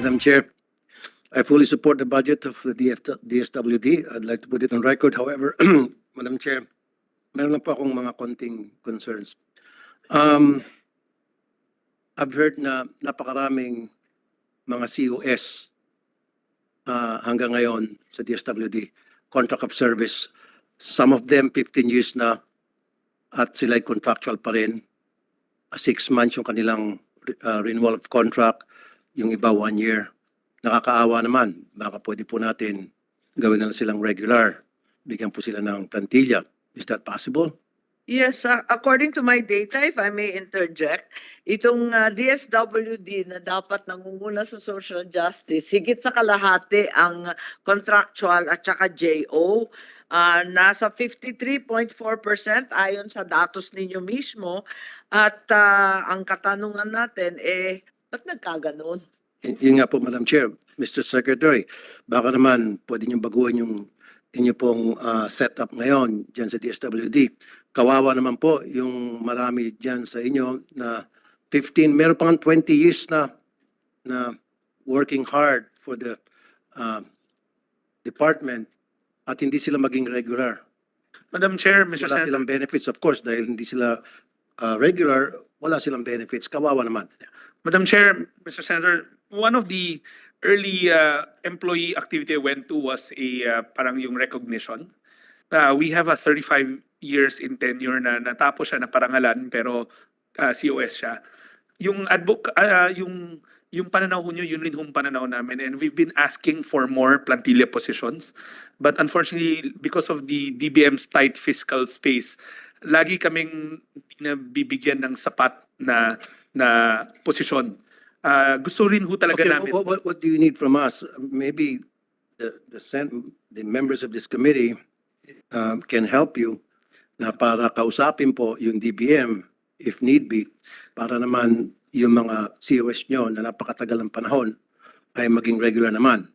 Chair, I fully support the budget of the DF, DSWD. I'd like to put it on record. However, Madam Chair, meron lang po akong mga konting concerns. Um, I've heard na napakaraming mga COS uh, hanggang ngayon sa DSWD, contract of service. Some of them 15 years na at sila'y contractual pa rin. Uh, six months yung kanilang uh, renewal of contract, yung iba one year. Nakakaawa naman. Baka pwede po natin gawin na silang regular. Bigyan po sila ng plantilla. Is that possible? Yes, uh, according to my data, if I may interject, itong uh, DSWD na dapat nangunguna sa social justice, higit sa kalahati ang contractual at saka JO. Uh, nasa 53.4% ayon sa datos ninyo mismo. At uh, ang katanungan natin, eh, ba't nagkaganon? Y- yun nga po, Madam Chair. Mr. Secretary, baka naman pwede niyong baguhin yung inyo pong ah, setup ngayon dyan sa DSWD. Kawawa naman po yung marami dyan sa inyo na 15, meron pang 20 years na na working hard for the ah, department at hindi sila maging regular. Madam Chair, Mr. Wala Senator, silang benefits, of course, dahil hindi sila ah, regular, wala silang benefits. Kawawa naman. Madam Chair, Mr. Senator, one of the early uh, employee activity I went to was a uh, parang yung recognition. Uh, we have a 35 years in tenure na natapos siya na parangalan pero uh, COS siya. Yung advoc uh, yung yung pananaw nyo, yun rin hong pananaw namin. And we've been asking for more plantilla positions. But unfortunately, because of the DBM's tight fiscal space, lagi kaming hindi na bibigyan ng sapat na na posisyon. Ah, gusto rin ho talaga Okay, namin. what, what, what do you need from us? Maybe the, the, sen- the members of this committee um, can help you na para kausapin po yung DBM if need be, para naman yung mga COS nyo na napakatagal ng panahon ay maging regular naman.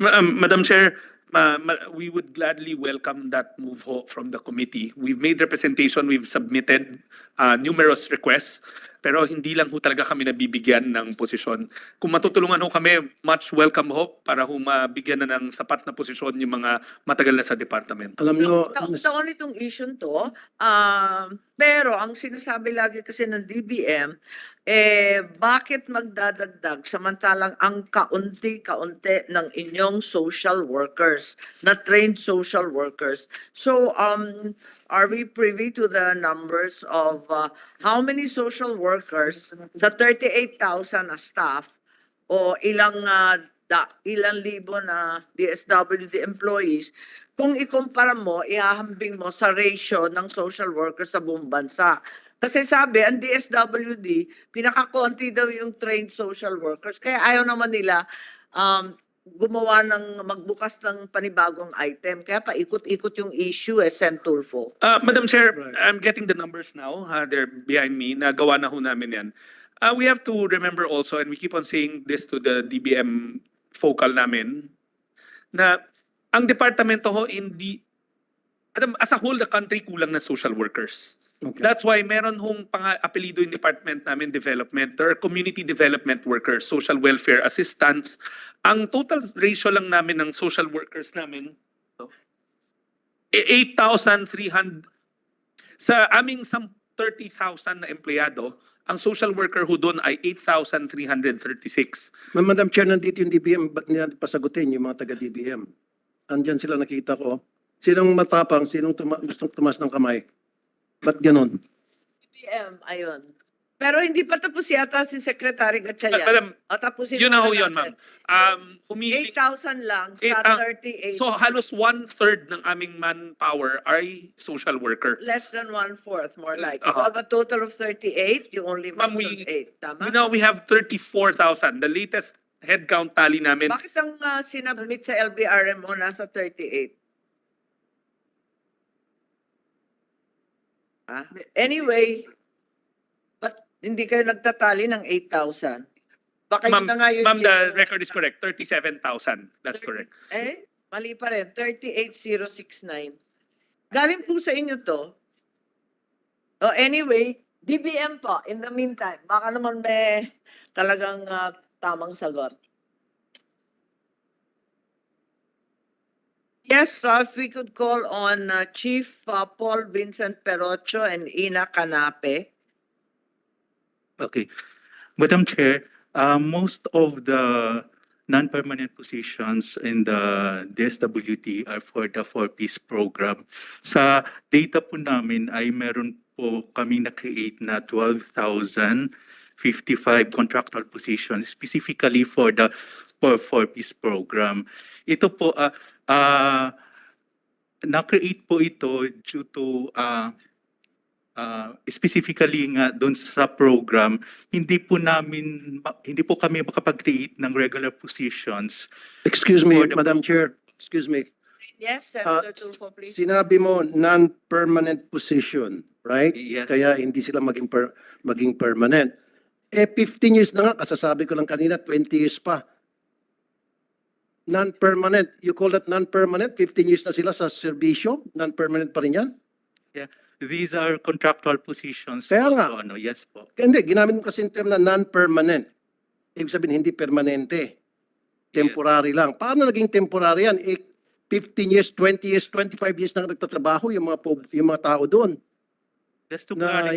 Ma- um, Madam Chair, ma- ma- we would gladly welcome that move ho from the committee. We've made representation, we've submitted uh, numerous requests, pero hindi lang ho talaga kami nabibigyan ng posisyon. Kung matutulungan ho kami, much welcome ho para ho mabigyan na ng sapat na posisyon yung mga matagal na sa departamento. Alam nyo, Ta- taon itong issue to, um, pero ang sinasabi lagi kasi ng DBM, eh, bakit magdadagdag samantalang ang kaunti-kaunti ng inyong social workers, na trained social workers. So, um, are we privy to the numbers of uh, how many social workers sa 38,000 na staff o ilang uh, da, ilang libo na DSWD employees kung ikumpara mo, ihahambing mo sa ratio ng social workers sa buong bansa. Kasi sabi, ang DSWD, pinakakonti daw yung trained social workers. Kaya ayaw naman nila um, gumawa ng magbukas ng panibagong item. Kaya paikot-ikot yung issue eh, Sentulfo. Uh, Madam Chair, Right. I'm getting the numbers now. Uh, they're behind me. Nagawa na ho namin yan. Uh, we have to remember also, and we keep on saying this to the DBM focal namin, na ang departamento ho hindi, Adam, as a whole, the country kulang na social workers. Okay. That's why meron hong pang-apelido yung department namin development. There are community development workers, social welfare assistants. Ang total ratio lang namin ng social workers namin, eh, 8,300. Sa aming sam 30,000 na empleyado, ang social worker ho doon ay 8,336. Ma- Madam Chair, nandito yung DBM, ba't natin pasagutin yung mga taga-DBM? Andyan sila nakita ko. Sinong matapang, sinong tuma- gustong tumas ng kamay? Ba't ganon? DBM, ayun. Pero hindi pa tapos yata si Secretary Gatchalian. Madam, O tapusin yun na ho muna yun, ma'am. Um, humihiling 8,000 lang Eight, sa ah, 38. So halos one-third ng aming manpower ay social worker. less than one-fourth, more like. You Uh-huh. have a total of 38, you only Ma'am, mentioned we- 8, tama? Now we have 34,000. The latest headcount tally namin. Bakit ang uh, sinabmit sa LBRM mo nasa 38? Ah, anyway, but hindi kayo nagtatali ng 8,000? Baka yun Ma'am, na nga yung... ma'am, the record is correct. 37,000. That's correct. Eh, mali pa rin. 38069. Galing po sa inyo to. Oh, anyway, DBM po, in the meantime, baka naman may talagang ah, tamang sagot. Yes, uh, if we could call on uh, Chief uh, Paul Vincent Perocho and Ina Canape. Okay. Madam Chair, uh, most of the non-permanent positions in the DSWD are for the four-piece program. Sa data po namin ay meron po kami na-create na 12,055 contractual positions specifically for the for four-piece program. Ito po, uh, uh, na-create po ito due to uh, uh, specifically nga doon sa program, hindi po namin, hindi po kami makapag-create ng regular positions. Excuse me, the- Madam Chair, excuse me. Yes, Uh, Senator Tulfo, please. Sinabi mo non-permanent position, right? Yes. Kaya hindi sila maging per, maging permanent. Eh 15 years na nga, kasasabi ko lang kanina 20 years pa. Non-permanent, you call that non-permanent? 15 years na sila sa serbisyo? Non-permanent pa rin yan? These are contractual positions. Kaya po, nga. so ano, yes po. Kaya Hindi, ginamit mo kasi yung term na non-permanent. Ibig sabihin, hindi permanente. Temporary lang. Paano naging temporary yan? Eh, 15 years, 20 years, 25 years na nagtatrabaho yung mga, po- yung mga tao doon. Just to na,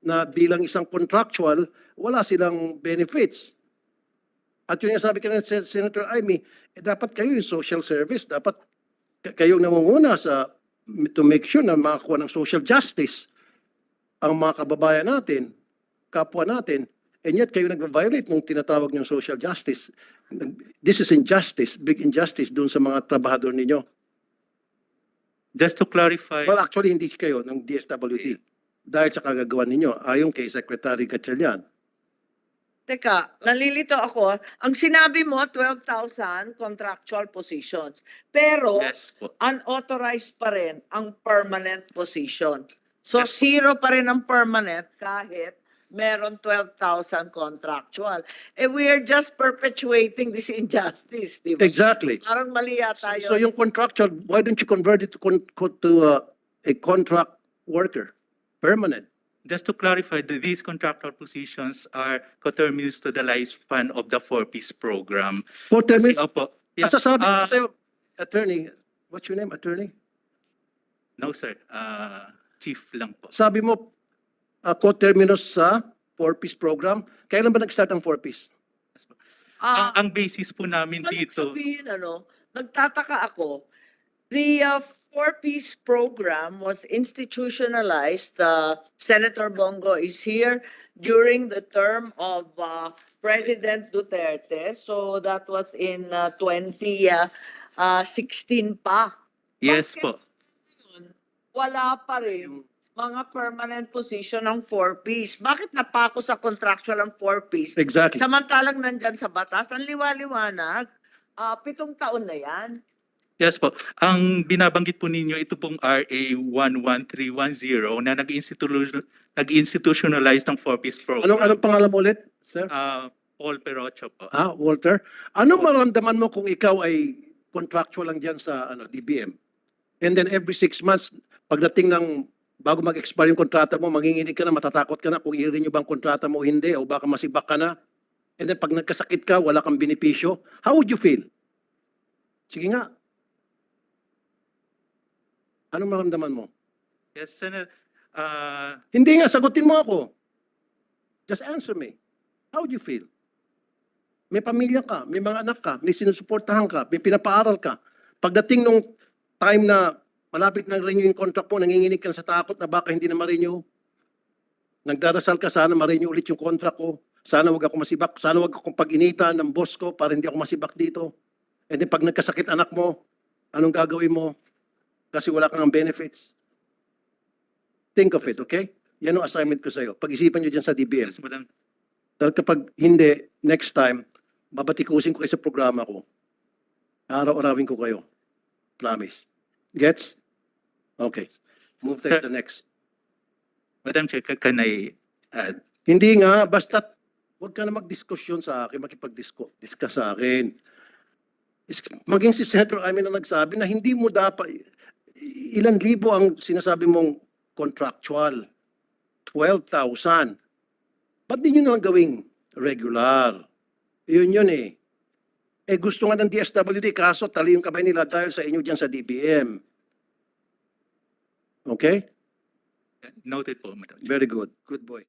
na bilang isang contractual, wala silang benefits. At yun yung sabi ka ng Sen- Senator Amy, eh, dapat kayo yung social service, dapat kayong namunguna sa to make sure na makakuha ng social justice ang mga kababayan natin, kapwa natin, and yet kayo nag-violate ng tinatawag niyong social justice. This is injustice, big injustice doon sa mga trabahador ninyo. just to clarify, Well, actually, hindi kayo ng DSWD. Dahil sa kagagawa ninyo, ayon kay Secretary Gatchalian. Teka, nalilito ako. Ang sinabi mo, 12,000 contractual positions. Pero yes po. unauthorized pa rin ang permanent position. So Yes po. zero pa rin ang permanent kahit meron 12,000 contractual. Eh we are just perpetuating this injustice, di ba? Exactly. Parang mali yata So yun. yung contractual, why don't you convert it to, con- co- to uh, a contract worker? Permanent. Just to clarify, that these contractual positions are coterminous to the lifespan of the four-piece program. For ten Kasi opo, yeah, masasabi ko ah, sa'yo, attorney, what's your name, attorney? no sir, uh, chief lang po. Sabi mo, uh, co-terminus sa four-piece program. Kailan ba nag-start ang four-piece? Ah, ang, ang basis po namin Ibig dito, sabihin, ano, nagtataka ako, the uh, four-piece program was institutionalized, uh, Senator Bongo is here during the term of uh, President Duterte, so that was in uh, 2016 pa. yes Bakit? po. Wala pa rin mga permanent position ng four-piece. Bakit napako sa contractual ang four-piece? Exactly. Samantalang nandyan sa batas, ang liwaliwanag, ah pitong taon na yan. Yes po. Ang binabanggit po ninyo, ito pong RA 11310 na nag-institution, nag-institutionalize ng four-piece program. Anong, anong pangalan mo ulit, sir? Ah, Paul Perocho po. Ah, Walter. Ano maramdaman mo kung ikaw ay contractual lang dyan sa ano, DBM? And then every six months, pagdating ng bago mag-expire yung kontrata mo, manginginig ka na, matatakot ka na kung i-renew ba ang kontrata mo o hindi, o baka masibak ka na. And then pag nagkasakit ka, wala kang benepisyo. How would you feel? Sige nga. Anong maramdaman mo? Yes, Senator. Ah, Hindi nga, sagutin mo ako. Just answer me. How would you feel? May pamilya ka, may mga anak ka, may sinusuportahan ka, may pinapaaral ka. Pagdating nung time na malapit ng renew yung contract mo, nanginginig ka na sa takot na baka hindi na ma-renew. Nagdarasal ka, sana ma-renew ulit yung contract ko. Sana wag ako masibak. Sana wag akong pag-initan ng boss ko para hindi ako masibak dito. And then pag nagkasakit anak mo, anong gagawin mo? Kasi wala kang benefits. Think of it, okay? Yan ang assignment ko sa'yo. Pag-isipan nyo dyan sa yes, Madam. Dahil kapag hindi, next time, babatikusin ko kayo sa programa ko. Araw-arawin ko kayo. Promise. Gets? Okay. Move tayo Sir- to the next. Madam Chair, ca- can I add? Hindi nga, basta huwag ka na magdiskusyon sa akin, makipag-discuss sa akin. Is- Maging si Senator Amin na nagsabi na hindi mo dapat, ilan libo ang sinasabi mong contractual? 12,000. Ba't di nyo nalang gawing regular? Yun yun eh. Eh gusto nga ng DSWD, kaso tali yung kamay nila dahil sa inyo dyan sa DBM. Okay? Noted po, Madam Chair. Very good. Good boy.